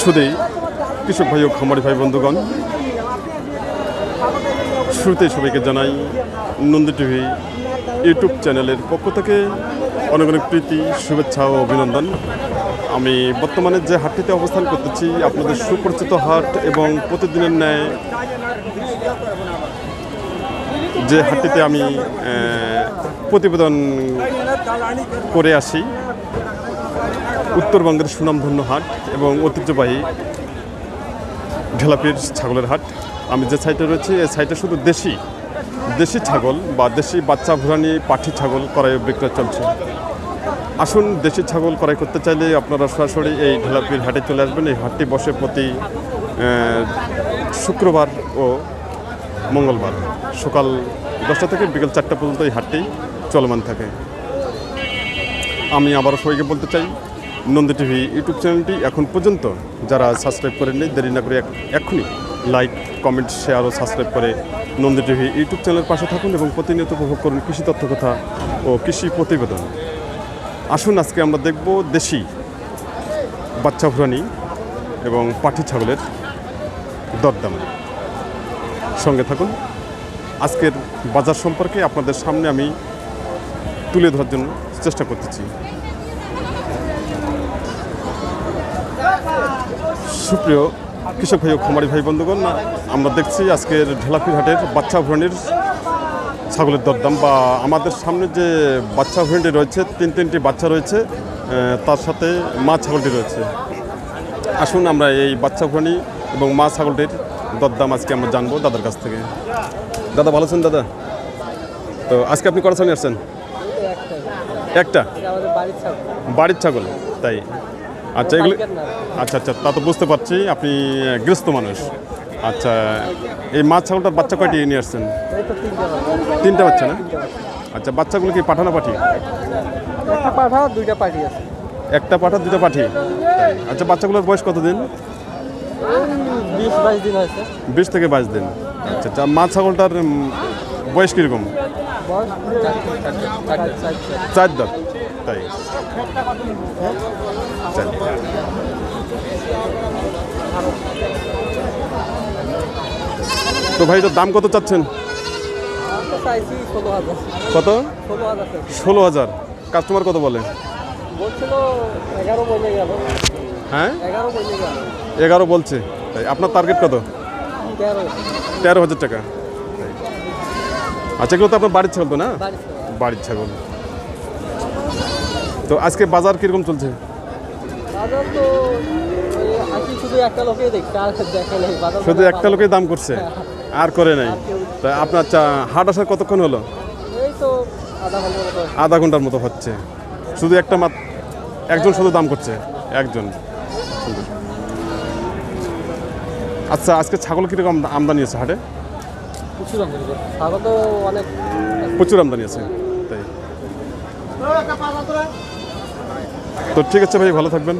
শুধুই কৃষক ভাই ও খামারি ভাই বন্ধুগণ, শুরুতেই সবাইকে জানাই নন্দী টিভি ইউটিউব চ্যানেলের পক্ষ থেকে অনেক অনেক প্রীতি, শুভেচ্ছা ও অভিনন্দন। আমি বর্তমানে যে হাটটিতে অবস্থান করতেছি, আপনাদের সুপরিচিত হাট এবং প্রতিদিনের ন্যায় যে হাটটিতে আমি প্রতিবেদন করে আসি উত্তরবঙ্গের সুনামধন্য হাট এবং ঐতিহ্যবাহী ঢেলাপির ছাগলের হাট। আমি যে সাইটে রয়েছি, এই সাইটে শুধু দেশি দেশি ছাগল বা দেশি বাচ্চা ভুরানি পাঠি ছাগল ক্রয় বিক্রয় চলছে। আসুন, দেশি ছাগল ক্রয় করতে চাইলে আপনারা সরাসরি এই ঢেলাপির হাটে চলে আসবেন। এই হাটটি বসে প্রতি শুক্রবার ও মঙ্গলবার। সকাল দশটা থেকে বিকেল চারটা পর্যন্ত এই হাটটি চলমান থাকে। আমি আবারও সবাইকে বলতে চাই নন্দী টিভি ইউটিউব চ্যানেলটি এখন পর্যন্ত যারা সাবস্ক্রাইব করেননি, দেরি না করে এক্ষুনি লাইক, কমেন্ট, শেয়ার ও সাবস্ক্রাইব করে নন্দী টিভি ইউটিউব চ্যানেলের পাশে থাকুন এবং প্রতিনিয়ত উপভোগ করুন কৃষি তথ্য কথা ও কৃষি প্রতিবেদন। আসুন, আজকে আমরা দেখব দেশি বাচ্চা ভুরানি এবং পাঠি ছাগলের দরদাম। সঙ্গে থাকুন, আজকের বাজার সম্পর্কে আপনাদের সামনে আমি তুলে ধরার জন্য চেষ্টা করতেছি। সুপ্রিয় কৃষক ভাই ও খামারি ভাই বন্ধুগণ আমরা দেখছি আজকের ঢেলাপির হাটের বাচ্চা ভ্রণের ছাগলের দরদাম বা আমাদের সামনে যে বাচ্চা ভ্রণটি রয়েছে তিন তিনটি বাচ্চা রয়েছে তার সাথে মা ছাগলটি রয়েছে। আসুন আমরা এই বাচ্চা ভ্রণী এবং মা ছাগলটির দরদাম আজকে আমরা জানব দাদার কাছ থেকে। দাদা ভালো আছেন দাদা? তো আজকে আপনি কটা ছাগল আসছেন? একটা। বাড়ির ছাগল তাই? আচ্ছা এগুলো আচ্ছা আচ্ছা তা তো বুঝতে পারছি আপনি গৃহস্থ মানুষ। আচ্ছা এই মাছ ছাগলটার বাচ্চা কয়টি নিয়ে আসছেন? তিনটা বাচ্চা না? আচ্ছা বাচ্চাগুলো কি পাঠানো পাঠি? একটা পাঠা দুইটা আছে। একটা পাঠা দুটো পাঠি? আচ্ছা বাচ্চাগুলোর বয়স কতদিন? বিশ দিন বিশ থেকে বাইশ দিন। আচ্ছা আচ্ছা মাছ ছাগলটার বয়স কীরকম? চার দাঁত। দাঁত। তো ভাই এটার দাম কত চাচ্ছেন? কত? ষোলো হাজার। কাস্টমার কত বলে? হ্যাঁ? এগারো বলছে। তাই আপনার টার্গেট কত? তেরো তেরো হাজার টাকা। আচ্ছা এগুলো তো আপনার বাড়ির ছাগল তো না? বাড়ির ছাগল। তো আজকে বাজার কীরকম চলছে? বাজার তো শুধু একটা লোকেই দাম করছে? আর করে নাই? তা আপনার হাট আসার কতক্ষণ হলো? আধা ঘণ্টার মতো হচ্ছে। শুধু একটা মাত একজন শুধু দাম করছে? একজন। আচ্ছা আজকে ছাগল কীরকম আমদানি আছে হাটে? প্রচুর আমদানি আছে তাই। তো ঠিক আছে ভাই ভালো থাকবেন।